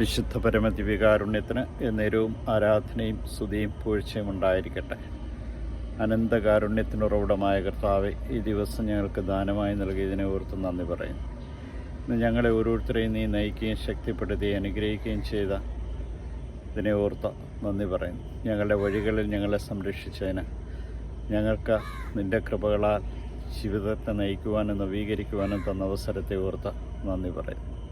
വിശുദ്ധ പരമദിവികാരുണ്യത്തിന് എന്നേരവും ആരാധനയും സ്തുതിയും പൂഴ്ചയും ഉണ്ടായിരിക്കട്ടെ. അനന്തകാരുണ്യത്തിനുറവിടമായ കർത്താവെ ഈ ദിവസം ഞങ്ങൾക്ക് ദാനമായി നൽകിയതിനെ ഓർത്ത് നന്ദി പറയുന്നു. ഇന്ന് ഞങ്ങളെ ഓരോരുത്തരെയും നീ നയിക്കുകയും ശക്തിപ്പെടുത്തുകയും അനുഗ്രഹിക്കുകയും ചെയ്ത ഇതിനെ ഓർത്ത് നന്ദി പറയുന്നു. ഞങ്ങളുടെ വഴികളിൽ ഞങ്ങളെ സംരക്ഷിച്ചതിന് ഞങ്ങൾക്ക് നിന്റെ കൃപകളാൽ ജീവിതത്തെ നയിക്കുവാനും നവീകരിക്കുവാനും തന്ന അവസരത്തെ ഓർത്ത് നന്ദി പറയുന്നു.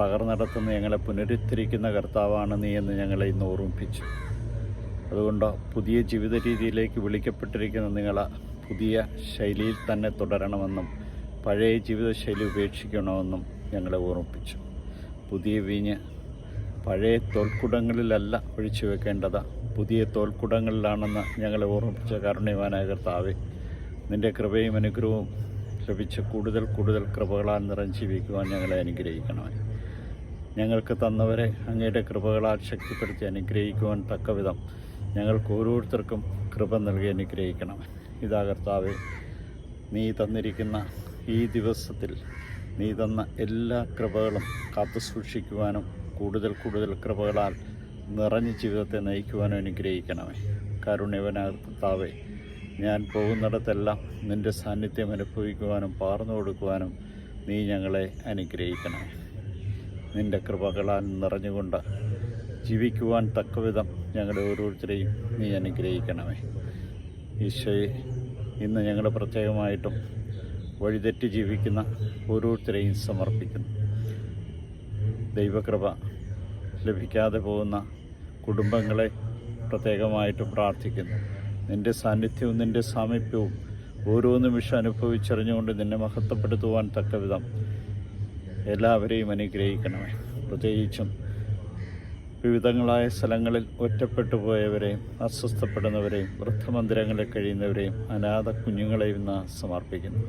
തകർന്നടത്തുന്ന ഞങ്ങളെ പുനരുദ്ധരിക്കുന്ന കർത്താവാണ് നീ എന്ന് ഞങ്ങളെ ഇന്ന് ഓർമ്മിപ്പിച്ചു. അതുകൊണ്ട് പുതിയ ജീവിത രീതിയിലേക്ക് വിളിക്കപ്പെട്ടിരിക്കുന്ന നിങ്ങൾ പുതിയ ശൈലിയിൽ തന്നെ തുടരണമെന്നും പഴയ ജീവിതശൈലി ഉപേക്ഷിക്കണമെന്നും ഞങ്ങളെ ഓർമ്മിപ്പിച്ചു. പുതിയ വീഞ്ഞ് പഴയ തോൽക്കുടങ്ങളിലല്ല ഒഴിച്ചു വെക്കേണ്ടത്. പുതിയ തോൽക്കുടങ്ങളിലാണെന്ന് ഞങ്ങളെ ഓർമ്മിപ്പിച്ച കാരുണ്യവാനായ കർത്താവെ നിന്റെ കൃപയും അനുഗ്രഹവും ലഭിച്ച കൂടുതൽ കൂടുതൽ കൃപകളാൽ നിറഞ്ഞ് ജീവിക്കുവാൻ ഞങ്ങളെ അനുഗ്രഹിക്കണമേ. ഞങ്ങൾക്ക് തന്നവരെ അങ്ങയുടെ കൃപകളാൽ ശക്തിപ്പെടുത്തി അനുഗ്രഹിക്കുവാൻ തക്കവിധം ഞങ്ങൾക്ക് ഓരോരുത്തർക്കും കൃപ നൽകി അനുഗ്രഹിക്കണം. ഇതാ കർത്താവെ നീ തന്നിരിക്കുന്ന ഈ ദിവസത്തിൽ നീ തന്ന എല്ലാ കൃപകളും കാത്തു സൂക്ഷിക്കുവാനും കൂടുതൽ കൂടുതൽ കൃപകളാൽ നിറഞ്ഞ ജീവിതത്തെ നയിക്കുവാനും അനുഗ്രഹിക്കണമേ. കരുണ്യവനാകർത്താവേ ഞാൻ പോകുന്നിടത്തെല്ലാം നിന്റെ സാന്നിധ്യം അനുഭവിക്കുവാനും പാർന്നു കൊടുക്കുവാനും നീ ഞങ്ങളെ അനുഗ്രഹിക്കണമേ. നിന്റെ കൃപകളാൽ നിറഞ്ഞുകൊണ്ട് ജീവിക്കുവാൻ തക്കവിധം ഞങ്ങളുടെ ഓരോരുത്തരെയും നീ അനുഗ്രഹിക്കണമേ. ഈശോയെ ഇന്ന് ഞങ്ങൾ പ്രത്യേകമായിട്ടും വഴിതെറ്റി ജീവിക്കുന്ന ഓരോരുത്തരെയും സമർപ്പിക്കുന്നു. ദൈവകൃപ ലഭിക്കാതെ പോകുന്ന കുടുംബങ്ങളെ പ്രത്യേകമായിട്ട് പ്രാർത്ഥിക്കുന്നു. നിന്റെ സാന്നിധ്യവും നിന്റെ സാമീപ്യവും ഓരോ നിമിഷം അനുഭവിച്ചറിഞ്ഞുകൊണ്ട് നിന്നെ മഹത്വപ്പെടുത്തുവാൻ തക്കവിധം എല്ലാവരെയും അനുഗ്രഹിക്കണമേ. പ്രത്യേകിച്ചും വിവിധങ്ങളായ സ്ഥലങ്ങളിൽ ഒറ്റപ്പെട്ടു പോയവരെയും അസ്വസ്ഥപ്പെടുന്നവരെയും വൃദ്ധമന്ദിരങ്ങളിൽ കഴിയുന്നവരെയും അനാഥ കുഞ്ഞുങ്ങളെയും ഇന്ന് സമർപ്പിക്കുന്നു.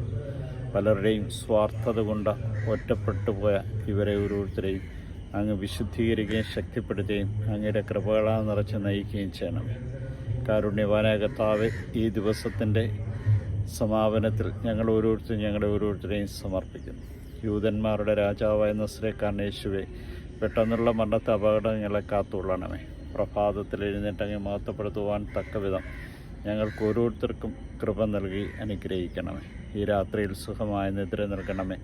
പലരുടെയും സ്വാർത്ഥത കൊണ്ട് ഒറ്റപ്പെട്ടു പോയ ഇവരെ ഓരോരുത്തരെയും അങ്ങ് വിശുദ്ധീകരിക്കുകയും ശക്തിപ്പെടുത്തുകയും അങ്ങയുടെ കൃപകളാൽ നിറച്ച് നയിക്കുകയും ചെയ്യണമേ. കാരുണ്യവാനായ കർത്താവെ ഈ ദിവസത്തിന്റെ സമാപനത്തിൽ ഞങ്ങൾ ഓരോരുത്തരും ഞങ്ങളുടെ ഓരോരുത്തരെയും സമർപ്പിക്കുന്നു. യൂതന്മാരുടെ രാജാവായ നസ്രേ യേശുവെ പെട്ടെന്നുള്ള മരണത്തെ അപകടങ്ങളെ കാത്തുകൊള്ളണമേ. പ്രഭാതത്തിൽ എഴുന്നേറ്റങ്ങ് മഹത്വപ്പെടുത്തുവാൻ തക്കവിധം ഞങ്ങൾക്ക് ഓരോരുത്തർക്കും കൃപ നൽകി അനുഗ്രഹിക്കണമേ. ഈ രാത്രിയിൽ സുഖമായ നിദ്ര നൽകണമേ.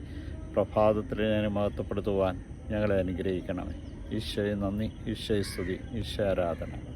പ്രഭാതത്തിൽ ഞാൻ മഹത്വപ്പെടുത്തുവാൻ ഞങ്ങളെ അനുഗ്രഹിക്കണമേ. ഈശോയെ നന്ദി ഈശോയെ സ്തുതി ഈശോ ആരാധന.